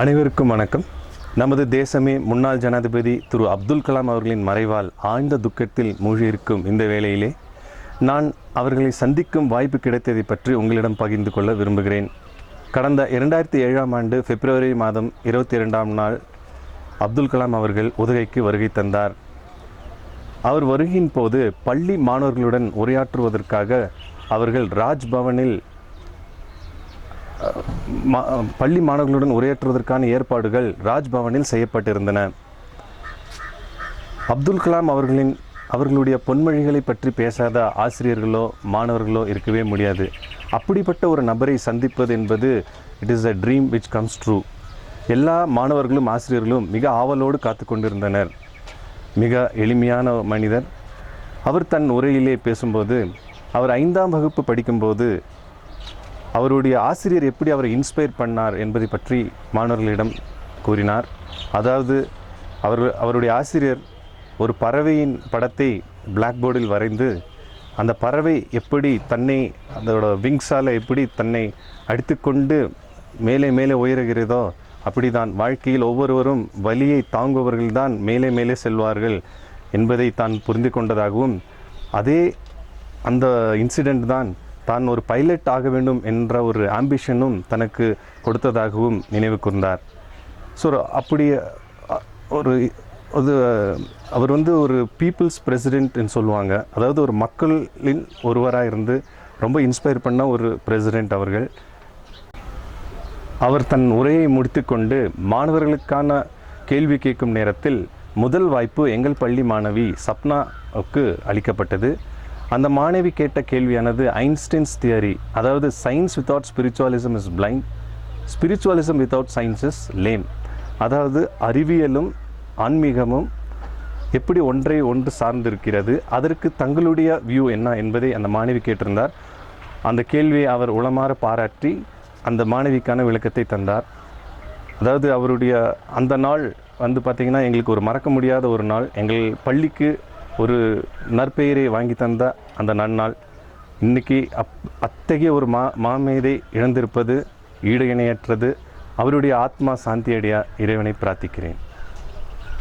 அனைவருக்கும் வணக்கம். நமது தேசமே முன்னாள் ஜனாதிபதி திரு அப்துல் கலாம் அவர்களின் மறைவால் ஆழ்ந்த துக்கத்தில் மூழ்கியிருக்கும் இந்த வேளையிலே நான் அவர்களை சந்திக்கும் வாய்ப்பு கிடைத்ததை பற்றி உங்களிடம் பகிர்ந்து கொள்ள விரும்புகிறேன். கடந்த இரண்டாயிரத்தி ஏழாம் ஆண்டு பிப்ரவரி மாதம் இருபத்தி இரண்டாம் நாள் அப்துல் கலாம் அவர்கள் உதகைக்கு வருகை தந்தார். அவர் வருகையின் போது பள்ளி மாணவர்களுடன் உரையாற்றுவதற்காக அவர்கள் ராஜ்பவனில் பள்ளி மாணவர்களுடன் உரையாற்றுவதற்கான ஏற்பாடுகள் ராஜ்பவனில் செய்யப்பட்டிருந்தன. அப்துல் கலாம் அவர்களின் அவர்களுடைய பொன்மொழிகளை பற்றி பேசாத ஆசிரியர்களோ மாணவர்களோ இருக்கவே முடியாது. அப்படிப்பட்ட ஒரு நபரை சந்திப்பது என்பது it is a dream which comes true எல்லா மாணவர்களும் ஆசிரியர்களும் மிக ஆவலோடு காத்து கொண்டிருந்தனர். மிக எளிமையான மனிதர். அவர் தன் உரையிலே பேசும்போது அவர் ஐந்தாம் வகுப்பு படிக்கும்போது அவருடைய ஆசிரியர் எப்படி அவரை இன்ஸ்பயர் பண்ணார் என்பதை பற்றி மாணவர்களிடம் கூறினார். அதாவது அவர் அவருடைய ஆசிரியர் ஒரு பறவையின் படத்தை பிளாக் போர்டில் வரைந்து அந்த பறவை எப்படி தன்னை அதோட விங்ஸால் எப்படி தன்னை அடித்துக்கொண்டு மேலே மேலே உயருகிறதோ அப்படிதான் வாழ்க்கையில் ஒவ்வொருவரும் வலியை தாங்குபவர்கள்தான் மேலே மேலே செல்வார்கள் என்பதை தான் புரிந்து கொண்டதாகவும் அதே அந்த இன்சிடெண்ட் தான் தான் ஒரு பைலட் ஆக வேண்டும் என்ற ஒரு ஆம்பிஷனும் தனக்கு கொடுத்ததாகவும் நினைவு கூர்ந்தார். ஸோ அப்படி ஒரு அது அவர் வந்து ஒரு பீப்புள்ஸ் பிரசிடென்ட்னு சொல்லுவாங்க. அதாவது ஒரு மக்களின் ஒருவராக இருந்து ரொம்ப இன்ஸ்பயர் பண்ண ஒரு பிரசிடென்ட் அவர்கள். அவர் தன் உரையை முடித்துக்கொண்டு மாணவர்களுக்கான கேள்வி கேட்கும் நேரத்தில் முதல் வாய்ப்பு எங்கள் பள்ளி மாணவி சப்னாவுக்கு அளிக்கப்பட்டது. அந்த மாணவி கேட்ட கேள்வியானது ஐன்ஸ்டைன்ஸ் தியரி. அதாவது science without spiritualism is blind spiritualism without science is lame அதாவது அறிவியலும் ஆன்மீகமும் எப்படி ஒன்றை ஒன்று சார்ந்திருக்கிறது அதற்கு தங்களுடைய வியூ என்ன என்பதை அந்த மாணவி கேட்டிருந்தார். அந்த கேள்வியை அவர் உளமாற பாராட்டி அந்த மாணவிக்கான விளக்கத்தை தந்தார். அதாவது அவருடைய அந்த நாள் வந்து பார்த்திங்கன்னா எங்களுக்கு ஒரு மறக்க முடியாத ஒரு நாள். எங்கள் பள்ளிக்கு ஒரு நற்பெயரை வாங்கி தந்த அந்த நன்னாள் இன்னைக்கு அப் அத்தகைய ஒரு மா மாமேதை இழந்திருப்பது ஈடு இணையற்றது. அவருடைய ஆத்மா சாந்தியடைய இறைவனை பிரார்த்திக்கிறேன்.